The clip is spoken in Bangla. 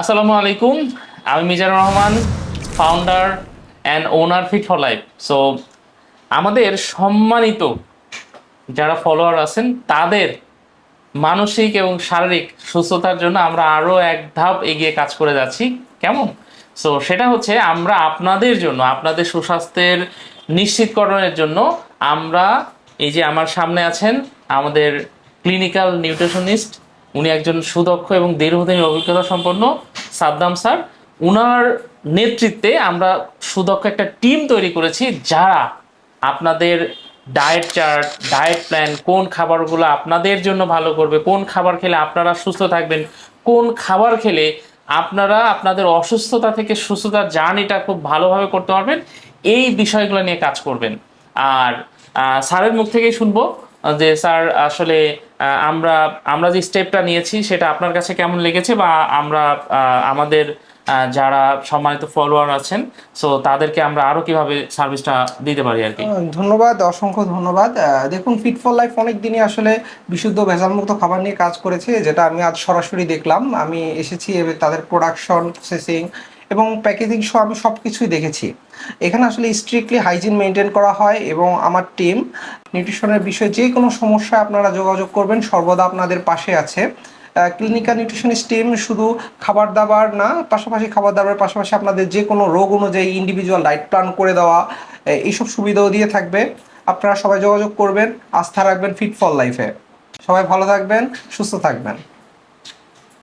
আসসালামু আলাইকুম, আমি Mizanur Rahman founder and owner fit for life so আমাদের সম্মানিত যারা ফলোয়ার আছেন, তাদের মানসিক এবং শারীরিক সুস্থতার জন্য আমরা আরও এক ধাপ এগিয়ে কাজ করে যাচ্ছি। কেমন? সো সেটা হচ্ছে আমরা আপনাদের জন্য, আপনাদের সুস্বাস্থ্যের নিশ্চিতকরণের জন্য আমরা এই যে আমার সামনে আছেন আমাদের ক্লিনিক্যাল নিউট্রিশনিস্ট উনি একজন সুদক্ষ এবং দীর্ঘদিনের অভিজ্ঞতা সম্পন্ন। সাদ্দাম স্যার, উনার নেতৃত্বে আমরা সুদক্ষ একটা টিম তৈরি করেছি যারা আপনাদের ডায়েট চার্ট ডায়েট প্ল্যান কোন খাবারগুলো আপনাদের জন্য ভালো করবে, কোন খাবার খেলে আপনারা সুস্থ থাকবেন, কোন খাবার খেলে আপনারা আপনাদের অসুস্থতা থেকে সুস্থতার জার্নিটা খুব ভালোভাবে করতে পারবেন, এই বিষয়গুলো নিয়ে কাজ করবেন। আর স্যারের মুখ থেকেই শুনব। যে, স্যার, আসলে আমরা আমরা যে স্টেপটা নিয়েছি, সেটা আপনার কাছে কেমন লেগেছে বা আমরা আমাদের যারা সম্মানিত ফলোয়ার আছেন সো তাদেরকে আমরা আরও কীভাবে সার্ভিসটা দিতে পারি আর কি ধন্যবাদ, অসংখ্য ধন্যবাদ। দেখুন ফিট ফর লাইফ অনেক দিনই আসলে বিশুদ্ধ ভেজালমুক্ত খাবার নিয়ে কাজ করেছে, যেটা আমি আজ সরাসরি দেখলাম। আমি এসেছি তাদের প্রোডাকশন প্রসেসিং এবং প্যাকেজিং সহ আমি সব কিছুই দেখেছি। এখানে আসলে স্ট্রিক্টলি হাইজিন মেনটেন করা হয় এবং আমার টিম নিউট্রিশনের বিষয়ে যে কোনো সমস্যায় আপনারা যোগাযোগ করবেন, সর্বদা আপনাদের পাশে আছে। ক্লিনিক্যাল নিউট্রিশনিস্ট টিম শুধু খাবার দাবার না, পাশাপাশি খাবার দাবারের পাশাপাশি আপনাদের যে কোনো রোগ অনুযায়ী ইন্ডিভিজুয়াল ডায়েট প্ল্যান করে দেওয়া এইসব সুবিধাও দিয়ে থাকবে। আপনারা সবাই যোগাযোগ করবেন, আস্থা রাখবেন ফিট ফর লাইফে সবাই ভালো থাকবেন, সুস্থ থাকবেন।